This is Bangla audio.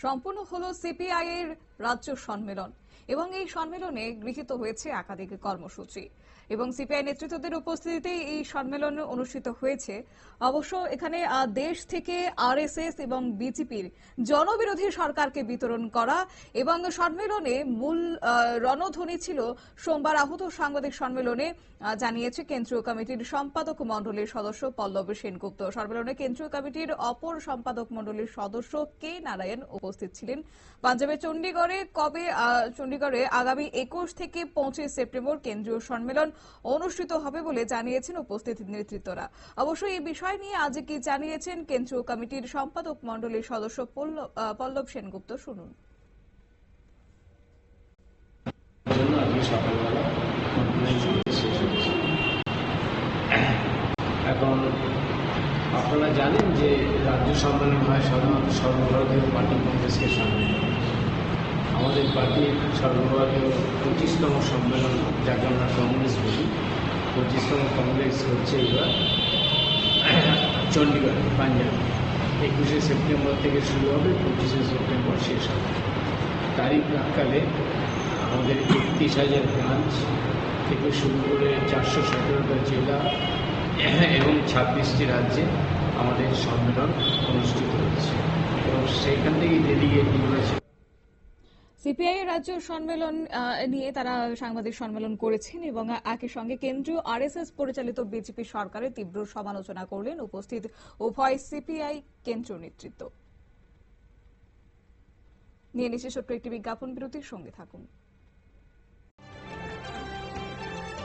সম্পূর্ণ হলো সিপিআই এর রাজ্য সম্মেলন এবং এই সম্মেলনে গৃহীত হয়েছে একাধিক কর্মসূচি। এবং সিপিআই নেতৃত্বদের উপস্থিতিতে এই সম্মেলন অনুষ্ঠিত হয়েছে। অবশ্য এখানে দেশ থেকে আরএসএস এবং বিজেপির জনবিরোধী সরকারকে বিতরণ করা এবং সম্মেলনে মূল রণধ্বনি ছিল সোমবার আহত সাংবাদিক সম্মেলনে জানিয়েছে কেন্দ্রীয় কমিটির সম্পাদক মণ্ডলীর সদস্য পল্লব সেনগুপ্ত। সম্মেলনে কেন্দ্রীয় কমিটির অপর সম্পাদক মণ্ডলীর সদস্য কে নারায়ণ উপস্থিত ছিলেন? পাঞ্জাবের চণ্ডীগড়ে কবে আহ, চণ্ডীগড়ে আগামী একুশ থেকে পঁচিশ সেপ্টেম্বর কেন্দ্রীয় সম্মেলন অনুষ্ঠিত হবে বলে জানিয়েছেন উপস্থিত নেতৃত্বরা। অবশ্য এই বিষয় নিয়ে আজ কি জানিয়েছেন কেন্দ্রীয় কমিটির সম্পাদক মণ্ডলীর সদস্য পল্লব সেনগুপ্ত শুনুন। এখন আপনারা জানেন যে রাজ্য সম্মেলন হয় সাধারণত সর্বভারতীয় পার্টি কংগ্রেসকে সামনে। আমাদের পার্টির সর্বভারতীয় পঁচিশতম সম্মেলন, যাকে আমরা কংগ্রেস বলি। পঁচিশতম কংগ্রেস হচ্ছে এবার চণ্ডীগড়, পাঞ্জাব। একুশে সেপ্টেম্বর থেকে শুরু হবে, পঁচিশে সেপ্টেম্বর শেষ হবে। তারই প্রাককালে আমাদের একত্রিশ হাজার ব্রাঞ্চ থেকে শুরু করে চারশো সতেরোটা জেলা এবং ছাব্বিশটি রাজ্যে আমাদের সম্মেলন অনুষ্ঠিত হচ্ছে এবং সেইখান থেকে ডেলিগেট নির্বাচন সিপিআই এর রাজ্য সম্মেলন নিয়ে তারা সাংবাদিক সম্মেলন করেছেন এবং একই সঙ্গে কেন্দ্রীয় আরএসএস পরিচালিত বিজেপি সরকারের তীব্র সমালোচনা করলেন উপস্থিত উভয় সিপিআই কেন্দ্রীয় নেতৃত্ব। নিয়ে নিচ্ছে ছোট্ট একটি বিজ্ঞাপন বিরতির সঙ্গে থাকুন।